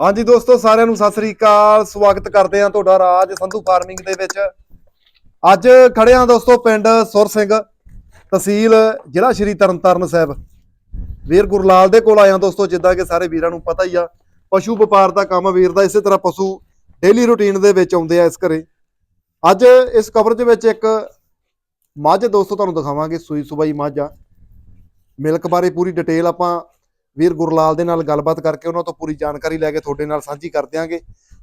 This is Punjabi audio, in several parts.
ਹਾਂਜੀ ਦੋਸਤੋ, ਸਾਰਿਆਂ ਨੂੰ ਸਤਿ ਸ੍ਰੀ ਅਕਾਲ। ਸਵਾਗਤ ਕਰਦੇ ਹਾਂ ਤੁਹਾਡਾ ਰਾਜ ਸੰਧੂ ਫਾਰਮਿੰਗ ਦੇ ਵਿੱਚ। ਅੱਜ ਖੜੇ ਹਾਂ ਦੋਸਤੋ, ਪਿੰਡ ਸੁਰ ਸਿੰਘ ਤਹਿਸੀਲ, ਜ਼ਿਲ੍ਹਾ ਸ਼੍ਰੀ ਤਰਨਤਾਰਨ ਸਾਹਿਬ। ਵੀਰ ਗੁਰਲਾਲ ਦੇ ਕੋਲ ਆਇਆ ਦੋਸਤੋ, ਜਿੱਦਾਂ ਕਿ ਸਾਰੇ ਵੀਰਾਂ ਨੂੰ ਪਤਾ ਹੀ ਆ। ਪਸ਼ੂ ਵਪਾਰ ਦਾ ਕੰਮ ਵੀਰ ਦਾ, ਇਸੇ ਤਰ੍ਹਾਂ ਪਸ਼ੂ ਡੇਲੀ ਰੁਟੀਨ ਦੇ ਵਿੱਚ ਆਉਂਦੇ ਆ ਇਸ ਘਰੇ। ਅੱਜ ਇਸ ਕਵਰੇਜ ਵਿੱਚ ਇੱਕ ਮੱਝ, ਦੋਸਤੋ ਤੁਹਾਨੂੰ ਦਿਖਾਵਾਂਗੇ, ਸੂਈ ਸੁਬਾਈ ਮੱਝ ਆ। ਮਿਲਕ ਬਾਰੇ ਪੂਰੀ ਡਿਟੇਲ ਆਪਾਂ ਵੀਰ ਗੁਰਲਾਲ ਦੇ ਨਾਲ ਗੱਲਬਾਤ ਕਰਕੇ ਉਹਨਾਂ ਤੋਂ ਪੂਰੀ ਜਾਣਕਾਰੀ ਲੈ ਕੇ ਤੁਹਾਡੇ ਨਾਲ ਸਾਂਝੀ ਕਰ ਦਿਆਂਗੇ।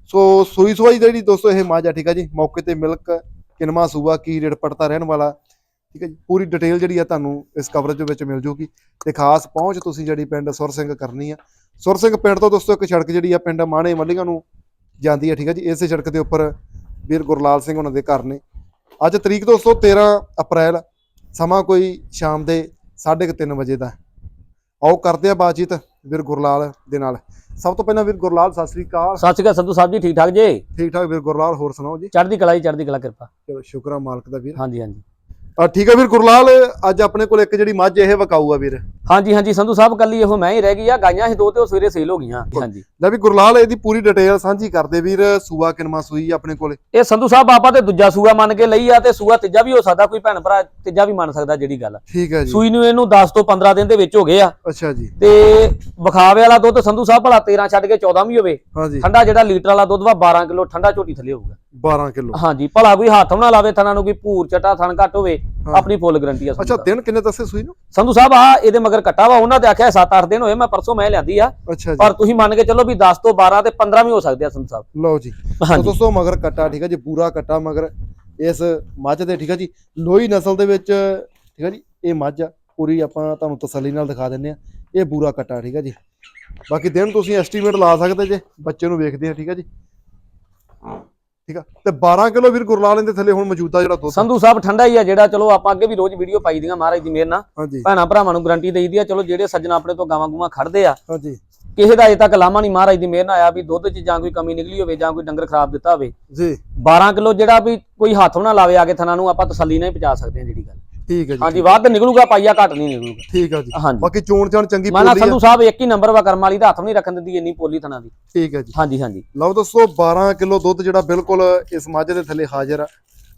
ਸੋ ਸੂਈ ਸਵਾਈ ਜਿਹੜੀ ਦੋਸਤੋ ਇਹ ਮਾਝ ਆ ਠੀਕ ਆ ਜੀ? ਮੌਕੇ ਤੇ ਮਿਲਕ, ਕਿਨਮਾ, ਸੂਆ, ਕੀ ਰੇਟ ਪੜਤਾ ਰਹਿਣ ਵਾਲਾ, ਠੀਕ ਹੈ ਜੀ? ਪੂਰੀ ਡਿਟੇਲ ਜਿਹੜੀ ਆ ਤੁਹਾਨੂੰ ਇਸ ਕਵਰੇਜ ਦੇ ਵਿੱਚ ਮਿਲ ਜੂਗੀ। ਤੇ ਖਾਸ ਪਹੁੰਚ ਤੁਸੀਂ ਜਿਹੜੀ ਪਿੰਡ ਸੁਰ ਸਿੰਘ ਕਰਨੀ ਆ। ਸੁਰ ਸਿੰਘ ਪਿੰਡ ਤੋਂ ਦੋਸਤੋ ਇੱਕ ਸੜਕ ਜਿਹੜੀ ਆ ਪਿੰਡ ਮਾਣੇ ਮੱਲੀਆਂ ਨੂੰ ਜਾਂਦੀ ਆ, ਠੀਕ ਹੈ ਜੀ? ਇਸੇ ਸੜਕ ਦੇ ਉੱਪਰ ਵੀਰ ਗੁਰਲਾਲ ਸਿੰਘ ਉਹਨਾਂ ਦੇ ਘਰ ਨੇ। ਅੱਜ ਤਰੀਕ ਦੋਸਤੋ 13 ਅਪ੍ਰੈਲ, ਸਮਾਂ ਕੋਈ ਸ਼ਾਮ ਦੇ 3:30 ਵਜੇ ਦਾ। ਆਓ ਕਰਦੇ ਆ ਬਾਤਚੀਤ ਵੀਰ ਗੁਰਲਾਲ ਦੇ ਨਾਲ। ਸਭ ਤੋਂ ਪਹਿਲਾਂ ਵੀਰ ਗੁਰਲਾਲ ਸਤਿ ਸ੍ਰੀ ਅਕਾਲ। ਸਤਿ ਸ਼੍ਰੀ ਅਕਾਲ ਸੰਧੂ ਸਾਹਿਬ ਜੀ ਠੀਕ ਠਾਕ ਜੀ? ਠੀਕ ਠਾਕ ਵੀਰ ਗੁਰਲਾਲ ਹੋਰ ਸੁਣਾਓ ਜੀ? ਚੜ੍ਹਦੀ ਕਲਾ ਜੀ ਚੜ੍ਹਦੀ ਕਲਾ ਕਿਰਪਾ। ਚਲੋ ਸ਼ੁਕਰ ਆ ਮਾਲਕ ਦਾ ਵੀਰ। ਹਾਂਜੀ ਹਾਂਜੀ। ਆ ਠੀਕ ਹੈ ਵੀਰ ਗੁਰਲਾਲ ਅੱਜ ਆਪਣੇ ਕੋਲ ਇੱਕ ਜਿਹੜੀ ਮੱਝ ਇਹ ਵਿਕਾਊ ਆ ਵੀਰ। ਹਾਂਜੀ ਹਾਂਜੀ ਸੰਧੂ ਸਾਹਿਬ ਕੱਲੀ ਇਹੋ ਮੈਂ ਹੀ ਰਹਿ ਗਈ ਆ ਗਾਈਆਂ ਸੀ ਦੋ ਤੇ ਉਹ ਸਵੇਰੇ ਸੇਲ ਹੋ ਗਈਆਂ। ਹਾਂਜੀ। ਲੈ ਵੀ ਗੁਰਲਾਲ ਇਹਦੀ ਪੂਰੀ ਡਿਟੇਲ ਸਾਂਝੀ ਕਰਦੇ ਵੀਰ ਸੂਆ ਕਿਨਮਾ ਸੂਈ ਆ ਆਪਣੇ ਕੋਲੇ। ਇਹ ਸੰਧੂ ਸਾਹਿਬ ਆਪਾਂ ਤੇ ਦੂਜਾ ਸੂਆ ਮੰਨ ਕੇ ਲਈ ਆ ਤੇ ਸੂਆ ਤੀਜਾ ਵੀ ਹੋ ਸਕਦਾ ਕੋਈ ਭੈਣ ਭਰਾ ਤੀਜਾ ਵੀ ਮੰਨ ਸਕਦਾ ਜਿਹੜੀ ਗੱਲ ਠੀਕ ਹੈ ਜੀ। ਸੂਈ ਨੂੰ ਇਹਨੂੰ 10 ਤੋਂ 15 ਦਿਨ ਦੇ ਵਿੱਚ ਹੋ ਗਏ ਆ। ਅੱਛਾ ਜੀ। ਤੇ ਵਿਖਾਵੇ ਵਾਲਾ ਦੁੱਧ ਸੰਧੂ ਸਾਹਿਬ ਭਲਾ 13 ਛੱਡ ਕੇ 14 ਵੀ ਹੋਵੇ। ਹਾਂਜੀ। ਠੰਡਾ ਜਿਹੜਾ ਲੀਟਰ ਵਾਲਾ ਦੁੱਧ ਵਾ 12 ਕਿਲੋ ਠੰਡਾ ਝੋਟੀ ਥੱਲੇ ਹੋਊਗਾ। 12 ਕਿਲੋ। ਹਾਂਜੀ ਭਲਾ ਕੋਈ ਹੱਥ ਨਾ ਲਾਵੇ ਥਣਾ ਨੂੰ ਕੋਈ ਭੂਰ ਚਟਾ ਥਣ ਘੱਟ ਹੋਵੇ। ਆਪਣੀ ਫੁੱਲ ਗਰੰਟੀ ਆ ਸੰਧੂ ਅੱਛਾ। ਦਿਨ ਕਿੰਨੇ ਦੱਸੇ ਸੂਈ ਨੂੰ? ਸੰਧੂ ਸਾਹਿਬ ਆ ਇਹਦੇ ਮਗਰ ਕੱਟਾ ਵਾ ਉਹਨਾਂ ਤੇ ਆਖਿਆ 7-8 ਦਿਨ ਹੋਏ ਮੈਂ ਪਰਸੋਂ ਮੈਂ ਲਿਆਂਦੀ ਆ। ਪਰ ਤੁਸੀਂ ਮੰਨ ਕੇ ਚੱਲੋ ਵੀ 10 ਤੋਂ 12 ਤੇ 15 ਵੀ ਹੋ ਸਕਦੇ ਆ ਸੰਤ ਸਾਹਿਬ। ਲਓ ਜੀ ਦੋਸਤੋ ਮਗਰ ਕੱਟਾ ਠੀਕ ਹੈ ਜੀ ਪੂਰਾ ਕੱਟਾ ਮਗਰ ਇਸ ਮੱਝ ਦੇ ਠੀਕ ਹੈ ਜੀ। ਲੋਹੀ ਨਸਲ ਦੇ ਵਿੱਚ ਠੀਕ ਹੈ ਜੀ ਇਹ ਮੱਝ ਆ। ਪੂਰੀ ਆਪਾਂ ਤੁਹਾਨੂੰ ਤਸੱਲੀ ਨਾਲ ਦਿਖਾ ਦਿੰਨੇ ਆ। ਇਹ ਪੂਰਾ ਕੱਟਾ ਠੀਕ ਹੈ ਜੀ। ਬਾਕੀ ਦਿਨ ਤੁਸੀਂ ਐਸਟੀਮੇਟ ਲਾ ਸਕਦੇ ਜੇ ਬੱਚੇ ਨੂੰ ਵੇਖਦੇ ਆ ਠੀਕ ਹੈ ਜੀ। ਠੀਕ ਆ? ਤੇ 12 ਕਿਲੋ ਵੀਰ ਗੁਰਲਾਲ ਦੇ ਥੱਲੇ ਹੁਣ ਮੌਜੂਦਾ ਜਿਹੜਾ ਦੁੱਧ ਸੰਧੂ ਸਾਹਿਬ ਠੰਡਾ ਹੀ ਆ ਜਿਹੜਾ ਚਲੋ ਆਪਾਂ ਅੱਗੇ ਵੀ ਰੋਜ਼ ਵੀਡੀਓ ਪਾਈ ਦੀਆਂ ਮਹਾਰਾਜ ਦੀ ਮਿਹਰ ਨਾਲ। ਭੈਣਾ ਭਰਾਵਾਂ ਨੂੰ ਗਾਰੰਟੀ ਦੇਈਦੀ ਆ ਚਲੋ ਜਿਹੜੇ ਸੱਜਣ ਆਪਣੇ ਤੋਂ ਗਾਵਾਂ ਗੂਵਾਂ ਖੜਦੇ ਆ ਹਾਂਜੀ। ਕਿਸੇ ਦਾ ਅਜੇ ਤੱਕ ਲਾਮਾ ਨਹੀਂ ਮਹਾਰਾਜ ਦੀ ਮਿਹਰ ਨਾਲ ਆਇਆ ਵੀ ਦੁੱਧ 'ਚ ਜਾਂ ਕੋਈ ਕਮੀ ਨਿਕਲੀ ਹੋਵੇ ਜਾਂ ਕੋਈ ਡੰਗਰ ਖਰਾਬ ਦਿੱਤਾ ਹੋਵੇ। ਜੀ। 12 ਕਿਲੋ ਜਿਹੜਾ ਵੀ ਕੋਈ ਹੱਥ ਨਾ ਲਾਵੇ ਆ ਕੇ ਥਣਾ ਨੂੰ ਆਪਾਂ ਤਸੱਲੀ ਨਾਲ ਹੀ ਪਹੁੰਚਾ ਸਕਦੇ ਹਾਂ ਜਿਹੜੀ ਗੱਲ। ਠੀਕ ਹੈ ਜੀ ਹਾਂਜੀ ਵੱਧ ਨਿਕਲੂਗਾ ਪਾਈਆ ਘੱਟ ਨਹੀਂ ਨਿਕਲੂਗਾ। ਠੀਕ ਆ ਜੀ। ਹਾਂਜੀ। ਬਾਕੀ ਚੋਣ ਚਾਣ ਚੰਗੀ ਪੋਲੀ ਆ। ਸੰਧੂ ਸਾਹਿਬ ਇੱਕ ਹੀ ਨੰਬਰ ਵਾ ਕਰਮ ਵਾਲੀ ਦਾ ਹੱਥ ਵੀ ਨਹੀਂ ਰੱਖਣ ਦਿੰਦੀ ਇੰਨੀ ਪੋਲੀ ਥਣਾ ਦੀ। ਠੀਕ ਹੈ ਜੀ। ਹਾਂਜੀ ਹਾਂਜੀ। ਲਓ ਦੋਸਤੋ 12 ਕਿਲੋ ਦੁੱਧ ਜਿਹੜਾ ਬਿਲਕੁਲ ਇਸ ਮੱਝ ਦੇ ਥੱਲੇ ਹਾਜ਼ਰ ਆ।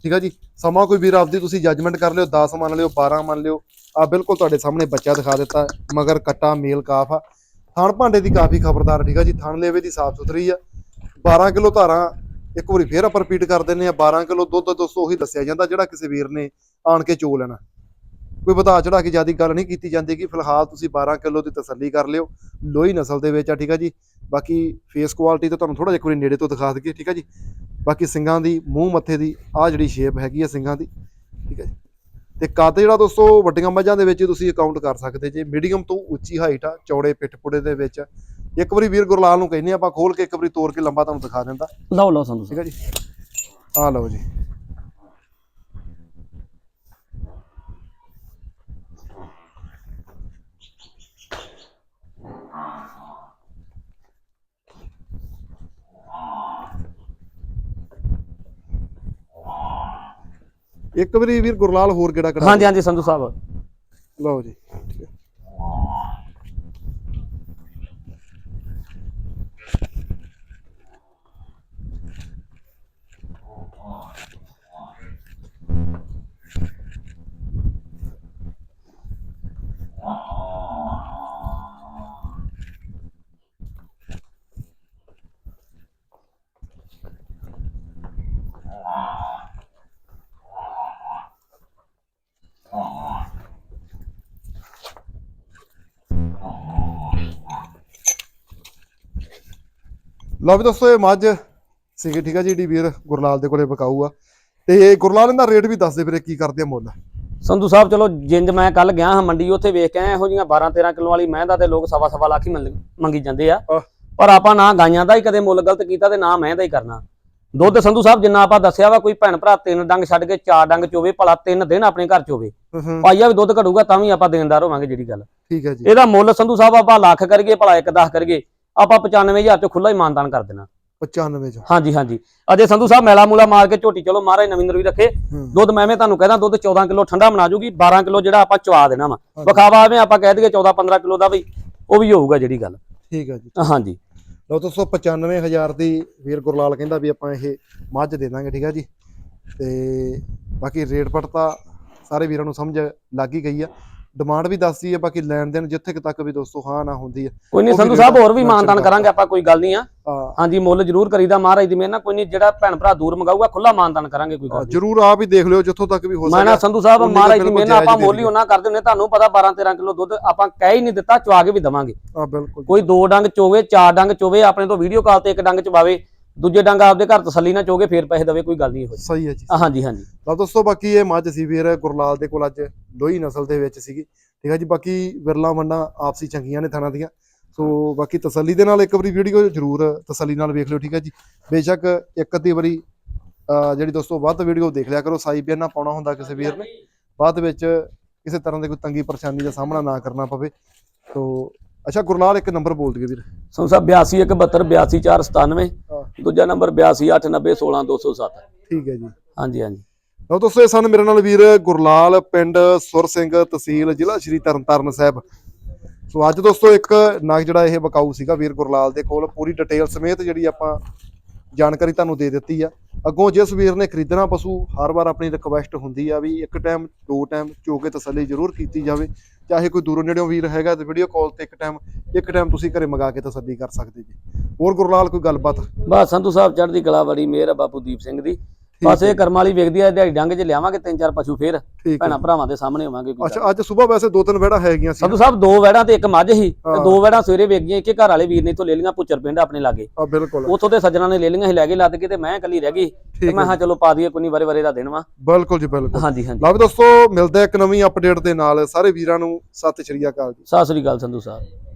ਠੀਕ ਆ ਜੀ? ਸਮਾਂ ਕੋਈ ਵੀਰ ਆਪਦੀ ਤੁਸੀਂ ਜੱਜਮੈਂਟ ਕਰ ਲਿਓ 10 ਮੰਨ ਲਿਓ 12 ਮੰਨ ਲਿਓ। ਆ ਬਿਲਕੁਲ ਤੁਹਾਡੇ ਸਾਹਮਣੇ ਬੱਚਾ ਦਿਖਾ ਦਿੱਤਾ ਮਗਰ ਕੱਟਾ ਮੇਲ ਕਾਫ ਆ। ਥਣ ਭਾਂਡੇ ਦੀ ਕਾਫੀ ਖਬਰਦਾਰ ਠੀਕ ਆ ਜੀ? ਥਣ ਲੇਵੇ ਦੀ ਸਾਫ਼ ਸੁਥਰੀ ਆ। 12 ਕਿਲੋ ਧਾਰਾਂ ਇੱਕ ਵਾਰੀ ਫੇਰ ਆਪਾਂ ਰਿਪੀਟ ਕਰ ਦਿੰਨੇ ਆ 12 ਕਿਲੋ ਦੁੱਧ ਦੋਸਤੋ ਉਹੀ ਦੱਸਿਆ ਜਾਂਦਾ ਜਿਹੜਾ ਕਿਸੇ ਵੀਰ ਨੇ ਆਣ ਕੇ ਚੋ ਲੈਣਾ। ਕੋਈ ਵਧਾ ਚੜਾ ਕੇ ਜਿਆਦੀ ਗੱਲ ਨਹੀਂ ਕੀਤੀ ਜਾਂਦੀ ਕਿ ਫਿਲਹਾਲ ਤੁਸੀਂ 12 ਕਿਲੋ ਦੀ ਤਸੱਲੀ ਕਰ ਲਿਓ। ਲੋਹੀ ਨਸਲ ਦੇ ਵਿੱਚ ਆ ਠੀਕ ਆ ਜੀ। ਬਾਕੀ ਫੇਸ ਕੁਆਲਿਟੀ ਤਾਂ ਤੁਹਾਨੂੰ ਥੋੜਾ ਜਿਹਾ ਵਾਰੀ ਨੇੜੇ ਤੋਂ ਦਿਖਾ ਦਈਏ ਠੀਕ ਆ ਜੀ। ਬਾਕੀ ਸਿੰਗਾਂ ਦੀ ਮੂੰਹ ਮੱਥੇ ਦੀ ਆ ਜਿਹੜੀ ਸ਼ੇਪ ਹੈਗੀ ਆ ਸਿੰਗਾਂ ਦੀ ਠੀਕ ਹੈ ਜੀ। ਤੇ ਕੱਦ ਜਿਹੜਾ ਦੋਸਤੋ ਵੱਡੀਆਂ ਮੱਝਾਂ ਦੇ ਵਿੱਚ ਤੁਸੀਂ ਅਕਾਊਂਟ ਕਰ ਸਕਦੇ ਜੇ। ਮੀਡੀਅਮ ਤੋਂ ਉੱਚੀ ਹਾਈਟ ਆ ਚੌੜੇ ਪਿੱਠ ਪੁੜੇ ਦੇ ਵਿੱਚ। ਇੱਕ ਵਾਰੀ ਵੀਰ ਗੁਰਲਾਲ ਨੂੰ ਕਹਿੰਦੇ ਆਪਾਂ ਖੋਲ ਕੇ ਇੱਕ ਵਾਰੀ ਤੋੜ ਕੇ ਲੰਬਾ ਤੁਹਾਨੂੰ ਦਿਖਾ ਦਿੰਦਾ। ਲਓ ਲਓ ਸੰਧੂ ਠੀਕ ਹੈ ਜੀ। ਆ ਲਓ ਜੀ। ਇੱਕ ਵਾਰੀ ਵੀਰ ਗੁਰਲਾਲ ਹੋਰ ਕਿਹੜਾ ਕਿਹੜਾ ਹਾਂਜੀ ਹਾਂਜੀ ਸੰਧੂ ਸਾਹਿਬ। ਲਓ ਜੀ ਠੀਕ ਹੈ ਲਓ ਵੀ ਦੋਸਤੋ ਇਹ ਮੱਝ ਸੀਗੀ ਠੀਕ ਆ ਜੀ ਜਿਹੜੀ ਵੀਰ ਗੁਰਲਾਲ ਦੇ ਕੋਲੇ ਬਕਾਊ ਆ। ਤੇ ਗੁਰਲਾਲ ਇਹਦਾ ਰੇਟ ਵੀ ਦੱਸ ਦੇ ਵੀਰੇ ਕੀ ਕਰਦੇ ਆ ਮੁੱਲ? ਸੰਧੂ ਸਾਹਿਬ ਚਲੋ ਜਿੰਜ ਮੈਂ ਕੱਲ ਗਿਆ ਹਾਂ ਮੰਡੀ ਉੱਥੇ ਵੇਖ ਕੇ ਆਇਆ ਇਹੋ ਜੀਆਂ 12 13 ਕਿਲੋ ਵਾਲੀ ਮੈਂ ਦਾ ਤੇ ਲੋਕ ਸਵਾ ਸਵਾ ਲੱਖ ਹੀ ਮੰਗ- ਜਾਂਦੇ ਆ। ਪਰ ਆਪਾਂ ਨਾ ਗਾਈਆਂ ਦਾ ਹੀ ਕਦੇ ਮੁੱਲ ਗਲਤ ਕੀਤਾ ਤੇ ਨਾ ਮੈਂ ਦਾ ਹੀ ਕਰਨਾ। ਦੁੱਧ ਸੰਧੂ ਸਾਹਿਬ ਜਿੰਨਾ ਆਪਾਂ ਦੱਸਿਆ ਵਾ ਕੋਈ ਭੈਣ ਭਰਾ ਤਿੰਨ ਡੰਗ ਛੱਡ ਕੇ ਚਾਰ ਡੰਗ ਚੋਵੇ ਭਲਾ ਤਿੰਨ ਦਿਨ ਆਪਣੇ ਘਰ ਚੋਵੇ। ਪਾਈਆ ਵੀ ਦੁੱਧ ਘੜੂਗਾ ਤਾਂ ਵੀ ਆਪਾਂ ਦੇਣਦਾਰ ਹੋਵਾਂਗੇ ਜਿਹੜੀ ਗੱਲ। ਠੀਕ ਹੈ ਜੀ। ਇਹਦਾ ਮੁੱਲ ਸੰਧੂ ਸਾਹਿਬ ਆਪਾਂ ਲੱਖ ਕਰੀਏ ਭਲਾ 1 10 ਕਰੀਏ। ਆਪਾਂ 95000 ਚ ਖੁੱਲਾ ਹੀ ਮਾਨਦਾਨ ਕਰ ਦੇਣਾ। 95 ਚ ਹਾਂਜੀ ਹਾਂਜੀ। ਅਜੇ ਸੰਧੂ ਸਾਹਿਬ ਮੈਲਾ ਮੂਲਾ ਮਾਰ ਕੇ ਝੋਟੀ ਚਲੋ ਮਹਾਰਾਜ ਨਵੀਂ ਨਰਵੀ ਰੱਖੇ। ਹੂੰ। ਦੁੱਧ ਮੈਂ ਮੈਂ ਤੁਹਾਨੂੰ ਕਹਿੰਦਾ ਦੁੱਧ 14 ਕਿਲੋ ਠੰਡਾ ਬਣਾ ਜੂਗੀ 12 ਕਿਲੋ ਜਿਹੜਾ ਆਪਾਂ ਚਵਾ ਦੇਣਾ ਵਾ। ਵਿਖਾਵਾ ਐਵੇਂ ਆਪਾਂ ਕਹਿ ਦਈਏ 14 15 ਕਿਲੋ ਦਾ ਵੀ ਉਹ ਵੀ ਹੋਊਗਾ ਜਿਹੜੀ ਗੱਲ। ਠੀਕ ਹੈ ਜੀ। ਹਾਂਜੀ। ਲਓ ਦੋਸਤੋ 95000 ਦੀ ਵੀਰ ਗੁਰਲਾਲ ਕਹਿੰਦਾ ਵੀ ਆਪਾਂ ਇਹ ਮੱਝ ਦੇ ਦਾਂਗੇ ਠੀਕ ਆ ਜੀ। ਤੇ ਬਾਕੀ ਰੇਟ ਪੜਤਾ ਸਾਰੇ ਵੀਰਾਂ ਨੂੰ ਸਮਝ ਲੱਗ ਹੀ ਗਈ ਆ। ਡਿਮਾਂਡ ਵੀ ਦੱਸਦੀ ਹੈ ਬਾਕੀ ਲੈਣ ਦੇਣ ਜਿੱਥੇ ਕੁ ਤੱਕ ਵੀ ਦੋਸਤੋ ਹਾਂ ਨਾ ਹੁੰਦੀ ਹੈ ਕੋਈ ਨਹੀਂ ਸੰਧੂ ਸਾਹਿਬ ਹੋਰ ਵੀ ਮਾਨਤਾਨ ਕਰਾਂਗੇ ਆਪਾਂ ਕੋਈ ਗੱਲ ਨਹੀਂ ਆ। ਹਾਂਜੀ ਮੁੱਲ ਜ਼ਰੂਰ ਕਰੀਦਾ ਮਹਾਰਾਜ ਦੀ ਮਿਹਰ ਕੋਈ ਨਹੀਂ ਜਿਹੜਾ ਭੈਣ ਭਰਾ ਦੂਰ ਮੰਗਾਊਗਾ ਖੁੱਲਾ ਮਾਨਤਾਨ ਕਰਾਂਗੇ ਕੋਈ ਗੱਲ। ਜਰੂਰ ਆਪ ਹੀ ਦੇਖ ਲਿਓ ਜਿੱਥੋਂ ਤੱਕ ਵੀ ਹੋ ਮੈਂ ਨਾ ਸਕੇ ਸੰਧੂ ਸਾਹਿਬ ਮਹਾਰਾਜ ਦੀ ਮਿਹਰ ਆਪਾਂ ਮੁੱਲ ਹੀ ਉਹਨਾਂ ਕਰਦੇ ਹੁੰਦੇ ਤੁਹਾਨੂੰ ਪਤਾ 12 13 ਕਿਲੋ ਦੁੱਧ ਆਪਾਂ ਕਹਿ ਹੀ ਨਹੀਂ ਦਿੱਤਾ ਚਵਾ ਕੇ ਵੀ ਦਵਾਂਗੇ। ਆ ਬਿਲਕੁਲ। ਕੋਈ ਦੋ ਡੰਗ ਚੋਵੇ ਚਾਰ ਡੰਗ ਚੋਵੇ ਆਪਣੇ ਤੋਂ ਵੀਡੀਓ ਕਾਲ ਤੇ ਇੱਕ ਡੰਗ ਚਵਾਵੇ ਦੂਜੇ ਡੰਗ ਆਪਦੇ ਘਰ ਤਸੱਲੀ ਨਾਲ ਚੋਗੇ ਫੇਰ ਪੈਸੇ ਦੇਵੇ ਕੋਈ ਗੱਲ ਨਹੀਂ ਜਿਹੀ। ਸਹੀ ਹੈ ਜੀ ਹਾਂਜੀ ਹਾਂਜੀ। ਲਓ ਦੋਸਤੋ ਬਾਕੀ ਇਹ ਮੱਝ ਸੀ ਵੀਰ ਗੁਰਲਾਲ ਦੇ ਕੋਲ ਅੱਜ ਲੋਹੀ ਨਸਲ ਦੇ ਵਿੱਚ ਸੀਗੀ। ਠੀਕ ਹੈ ਜੀ ਬਾਕੀ ਵਿਰਲਾ ਮੰਡਾ ਆਪਸੀ ਚੰਗੀਆਂ ਨੇ ਥਾਣਾ ਦੀਆਂ। ਸੋ ਬਾਕੀ ਤਸੱਲੀ ਦੇ ਨਾਲ ਇੱਕ ਵਾਰੀ ਵੀਡੀਓ ਜ਼ਰੂਰ ਤਸੱਲੀ ਨਾਲ ਵੇਖ ਲਿਓ ਠੀਕ ਹੈ ਜੀ। ਬੇਸ਼ੱਕ ਇੱਕ ਅੱਧੀ ਵਾਰੀ ਜਿਹੜੀ ਦੋਸਤੋ ਵੱਧ ਵੀਡੀਓ ਦੇਖ ਲਿਆ ਕਰੋ ਸਾਈ ਬਿਆਨਾ ਪਾਉਣਾ ਹੁੰਦਾ ਕਿਸੇ ਵੀਰ ਨੇ। ਬਾਅਦ ਵਿੱਚ ਕਿਸੇ ਤਰ੍ਹਾਂ ਦੀ ਕੋਈ ਤੰਗੀ ਪਰੇਸ਼ਾਨੀ ਦਾ ਸਾਹਮਣਾ ਨਾ ਕਰਨਾ ਪਵੇ। ਸੋ ਅੱਛਾ ਗੁਰਲਾਲ ਇੱਕ ਨੰਬਰ ਬੋਲ ਦਈਏ ਵੀਰ। ਸੰਧੂ ਸਾਹਿਬ 82 827 ਹਾਂ। ਦੂਜਾ ਨੰਬਰ 8289016207 ਠੀਕ ਹੈ ਜੀ। ਹਾਂਜੀ ਹਾਂਜੀ। ਲਓ ਦੋਸਤੋ ਇਹ ਸਨ ਮੇਰੇ ਨਾਲ ਵੀਰ ਗੁਰਲਾਲ ਪਿੰਡ ਸੁਰ ਸਿੰਘ ਤਹਿਸੀਲ ਜ਼ਿਲ੍ਹਾ ਸ਼੍ਰੀ ਤਰਨਤਾਰਨ ਸਾਹਿਬ। ਸੋ ਅੱਜ ਦੋਸਤੋ ਇੱਕ ਨਗ ਜਿਹੜਾ ਇਹ ਬਕਾਊ ਸੀਗਾ ਵੀਰ ਗੁਰਲਾਲ ਦੇ ਕੋਲ ਪੂਰੀ ਡਿਟੇਲ ਸਮੇਤ ਜਿਹੜੀ ਆਪਾਂ ਜਾਣਕਾਰੀ ਤੁਹਾਨੂੰ ਦੇ ਦਿੱਤੀ ਆ। ਅੱਗੋਂ ਜਿਸ ਵੀਰ ਨੇ ਖਰੀਦਣਾ ਪਸ਼ੂ ਹਰ ਵਾਰ ਆਪਣੀ ਰਿਕਵੈਸਟ ਹੁੰਦੀ ਆ ਵੀ ਇੱਕ ਟਾਈਮ ਦੋ ਟਾਈਮ ਚੋ ਕੇ ਤਸੱਲੀ ਜ਼ਰੂਰ ਕੀਤੀ ਜਾਵੇ। ਚਾਹੇ ਕੋਈ ਦੂਰੋਂ ਨੇੜਿਓਂ ਵੀਰ ਹੈਗਾ ਤੇ ਵੀਡੀਓ ਕਾਲ ਤੇ ਇੱਕ ਟਾਈਮ ਇੱਕ ਟਾਈਮ ਤੁਸੀਂ ਘਰੇ ਮੰਗਾ ਕੇ ਤਸੱਲੀ ਕਰ ਸਕਦੇ ਜੀ। ਹੋਰ ਗੁਰਲਾਲ ਕੋਈ ਗੱਲਬਾਤ? ਬਸ ਸੰਧੂ ਸਾਹਿਬ ਚੜ੍ਹਦੀ ਕਲਾ ਬੜੀ ਮਿਹਰ ਆ ਬਾਪੂ ਦੀਪ ਸਿੰਘ ਦੀ। ਬਸ ਇਹ ਕਰਮ ਵਾਲੀ ਵੇਖਦੀ ਆ ਦਿਹਾੜੀ ਡੰਗ 'ਚ ਲਿਆਵਾਂਗੇ ਤਿੰਨ ਚਾਰ ਪਸ਼ੂ ਫੇਰ ਭੈਣਾਂ ਭਰਾਵਾਂ ਦੇ ਸਾਹਮਣੇ ਹੋਵਾਂਗੇ ਗੱਲ ਅੱਛਾ ਅੱਜ ਸਵੇਰ ਵੈਸੇ ਦੋ ਤਿੰਨ ਵਿਹੜਾ ਹੈਗੀਆਂ ਸੀ। ਸੰਧੂ ਸਾਹਿਬ ਦੋ ਵੈੜਾਂ ਤੇ ਇੱਕ ਮੱਝ ਸੀ ਤੇ। ਦੋ ਵੈੜਾਂ ਸਵੇਰੇ ਵੇਚ ਗਈਆਂ ਇੱਕ ਘਰ ਵਾਲੇ ਵੀਰ ਨੇ ਇੱਥੋਂ ਲੈ ਲਈਆਂ ਪੁੱਚਰ ਪਿੰਡ ਆਪਣੇ ਲਾਗੇ। ਆ ਬਿਲਕੁਲ। ਉੱਥੋਂ ਦੇ ਸੱਜਣਾ ਨੇ ਲੈ ਲਈਆਂ ਸੀ ਲੈ ਕੇ ਲੱਦ ਕੇ ਤੇ ਮੈਂ ਇਕੱਲੀ ਰਹਿ ਗਈ। ਤੇ ਮੈਂ ਹੈ ਚਲੋ ਪਾ ਦਈਏ ਕੋਈ ਨਹੀਂ ਵਾਰੇ ਵਾਰੇ ਦਾ ਦਿਨ ਵਾ। ਬਿਲਕੁਲ ਜੀ ਬਿਲਕੁਲ। ਹਾਂਜੀ ਹਾਂਜੀ। ਲਓ ਵੀ ਦੋਸਤੋ ਮਿਲਦੇ ਇੱਕ ਨਵੀਂ ਅਪਡੇਟ ਦੇ ਨਾਲ। ਸਾਰੇ ਵੀਰਾਂ ਨੂੰ ਸਤਿ ਸ਼੍ਰੀ ਅਕਾਲ ਜੀ। ਸਤਿ ਸ੍ਰੀ ਅਕਾਲ ਸੰਧੂ ਸਾਹਿਬ।